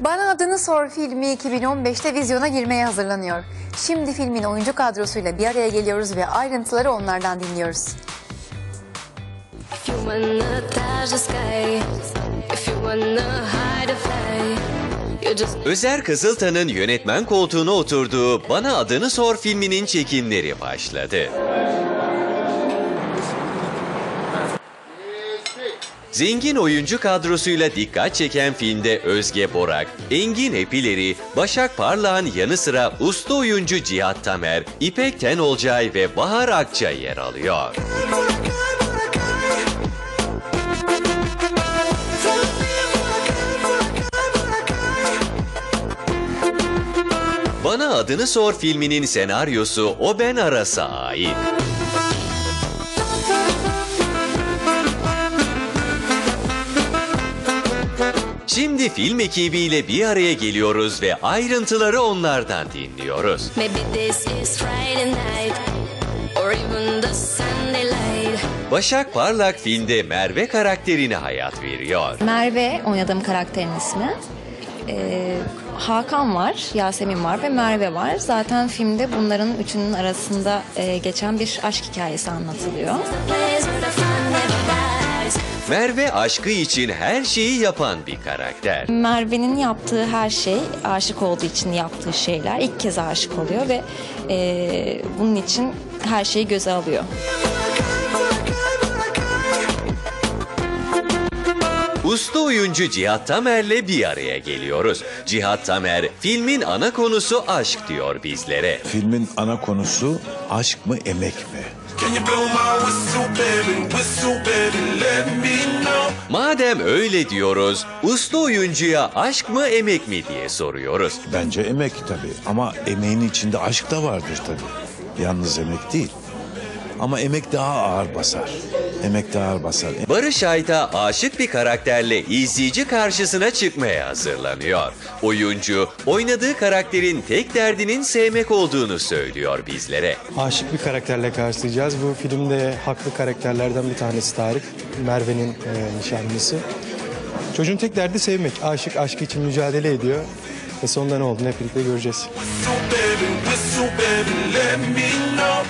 Bana Adını Sor filmi 2015'te vizyona girmeye hazırlanıyor. Şimdi filmin oyuncu kadrosuyla bir araya geliyoruz ve ayrıntıları onlardan dinliyoruz. If you wanna touch the sky, if you wanna hide a fly, you just Özer Kızıltan'ın yönetmen koltuğuna oturduğu Bana Adını Sor filminin çekimleri başladı. Zengin oyuncu kadrosuyla dikkat çeken filmde Özge Borak, Engin Epileri, Başak Parlağ'ın yanı sıra usta oyuncu Cihat Tamer, İpek Tenolcay ve Bahar Akça yer alıyor. Bana Adını Sor filminin senaryosu O Ben Aras'a ait. Şimdi film ekibiyle bir araya geliyoruz ve ayrıntıları onlardan dinliyoruz. Başak Parlak filmde Merve karakterine hayat veriyor. Merve oynadığım karakterin ismi. Ee, Hakan var, Yasemin var ve Merve var. Zaten filmde bunların üçünün arasında e, geçen bir aşk hikayesi anlatılıyor. Merve aşkı için her şeyi yapan bir karakter. Merve'nin yaptığı her şey, aşık olduğu için yaptığı şeyler ilk kez aşık oluyor ve e, bunun için her şeyi göze alıyor. Usta oyuncu Cihat Tamer'le bir araya geliyoruz. Cihat Tamer, filmin ana konusu aşk diyor bizlere. Filmin ana konusu aşk mı emek mi? Madem öyle diyoruz, usta oyuncuya aşk mı emek mi diye soruyoruz. Bence emek tabii ama emeğin içinde aşk da vardır tabii. Yalnız emek değil. Ama emek daha ağır basar. Emek daha ağır basar. Barış Ayta aşık bir karakterle izleyici karşısına çıkmaya hazırlanıyor. Oyuncu, oynadığı karakterin tek derdinin sevmek olduğunu söylüyor bizlere. aşık bir karakterle karşılayacağız. Bu filmde haklı karakterlerden bir tanesi Tarık. Merve'nin e, nişanlısı. Çocuğun tek derdi sevmek. Aşık aşkı için mücadele ediyor. Ve sonunda ne olduğunu hep birlikte göreceğiz. Whistle, baby, whistle, baby, let me know.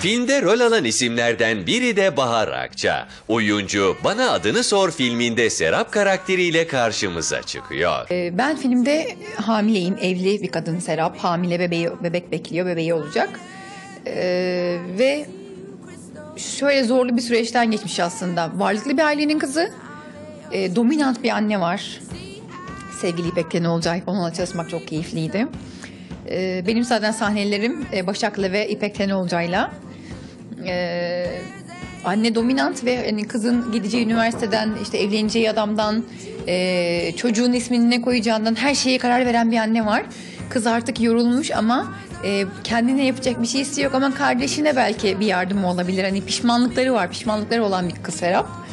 Filmde rol alan isimlerden biri de Bahar Akça. Oyuncu Bana Adını Sor filminde Serap karakteriyle karşımıza çıkıyor. Ee, Ben filmde hamileyim, evli bir kadın Serap. Hamile bebeği, bebek bekliyor, bebeği olacak. Ee, ve şöyle zorlu bir süreçten geçmiş aslında. Varlıklı bir ailenin kızı, e, dominant bir anne var. Sevgili İpek olacak, onunla çalışmak çok keyifliydi. Ee, benim zaten sahnelerim e, Başak'la ve İpek Tenolcay'la. Ee, anne dominant ve hani kızın gideceği üniversiteden işte evleneceği adamdan e, çocuğun ismini ne koyacağından her şeye karar veren bir anne var. Kız artık yorulmuş ama e, kendine yapacak bir şeysi yok ama kardeşine belki bir yardım olabilir. Hani pişmanlıkları var, pişmanlıkları olan bir kız Serap.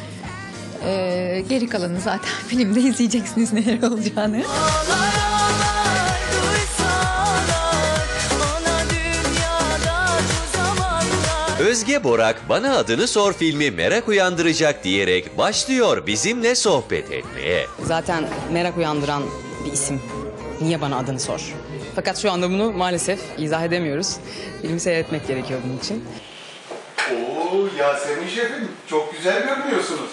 Ee, geri kalanı zaten filmde izleyeceksiniz neler olacağını. Özge Borak Bana Adını Sor filmi merak uyandıracak diyerek başlıyor bizimle sohbet etmeye. Zaten merak uyandıran bir isim. Niye bana adını sor? Fakat şu anda bunu maalesef izah edemiyoruz. Filmi seyretmek gerekiyor bunun için. Oo Yasemin şefim çok güzel görünüyorsunuz.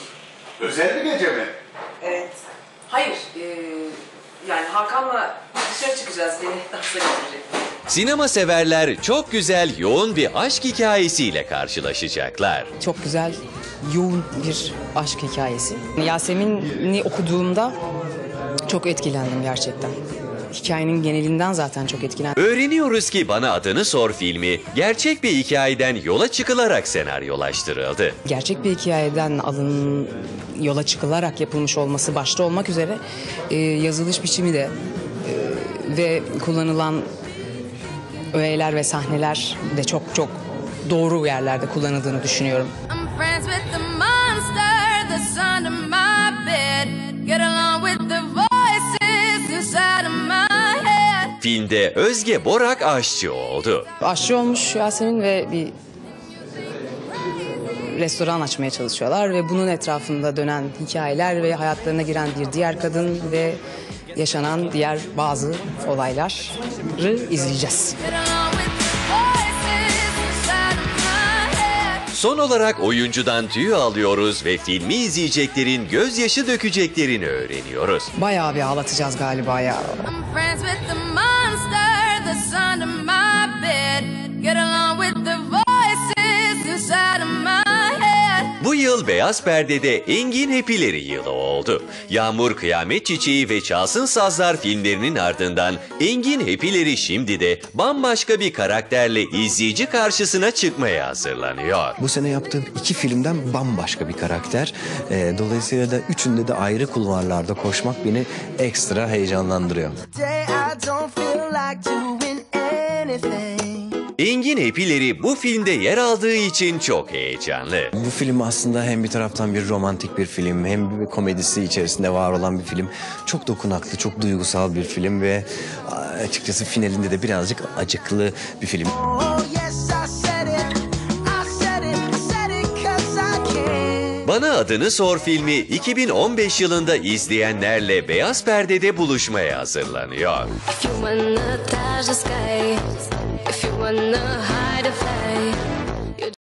Özel bir gece mi? Evet. Hayır. eee, yani Hakan'la dışarı çıkacağız. Beni dansa götürecek. Sinema severler çok güzel yoğun bir aşk hikayesiyle karşılaşacaklar. Çok güzel, yoğun bir aşk hikayesi. Yasemin'i okuduğumda çok etkilendim gerçekten. Hikayenin genelinden zaten çok etkilendim. Öğreniyoruz ki Bana Adını Sor filmi gerçek bir hikayeden yola çıkılarak senaryolaştırıldı. Gerçek bir hikayeden alın yola çıkılarak yapılmış olması başta olmak üzere e, yazılış biçimi de e, ve kullanılan öğeler ve sahneler de çok çok doğru yerlerde kullanıldığını düşünüyorum. Filmde Özge Borak aşçı oldu. Aşçı olmuş Yasemin ve bir restoran açmaya çalışıyorlar ve bunun etrafında dönen hikayeler ve hayatlarına giren bir diğer kadın ve yaşanan diğer bazı olayları izleyeceğiz. Son olarak oyuncudan tüy alıyoruz ve filmi izleyeceklerin gözyaşı dökeceklerini öğreniyoruz. Bayağı bir ağlatacağız galiba ya. Yıl Beyaz Perde'de Engin Hepileri yılı oldu. Yağmur Kıyamet Çiçeği ve Çalsın Sazlar filmlerinin ardından Engin Hepileri şimdi de bambaşka bir karakterle izleyici karşısına çıkmaya hazırlanıyor. Bu sene yaptığım iki filmden bambaşka bir karakter. Ee, dolayısıyla da üçünde de ayrı kulvarlarda koşmak beni ekstra heyecanlandırıyor. Today I don't feel like doing anything. Engin Hepileri bu filmde yer aldığı için çok heyecanlı. Bu film aslında hem bir taraftan bir romantik bir film hem bir komedisi içerisinde var olan bir film. Çok dokunaklı, çok duygusal bir film ve açıkçası finalinde de birazcık acıklı bir film. Oh yes. Bana Adını Sor filmi 2015 yılında izleyenlerle Beyaz Perde'de buluşmaya hazırlanıyor. If you wanna touch the sky, if you wanna hide a fly,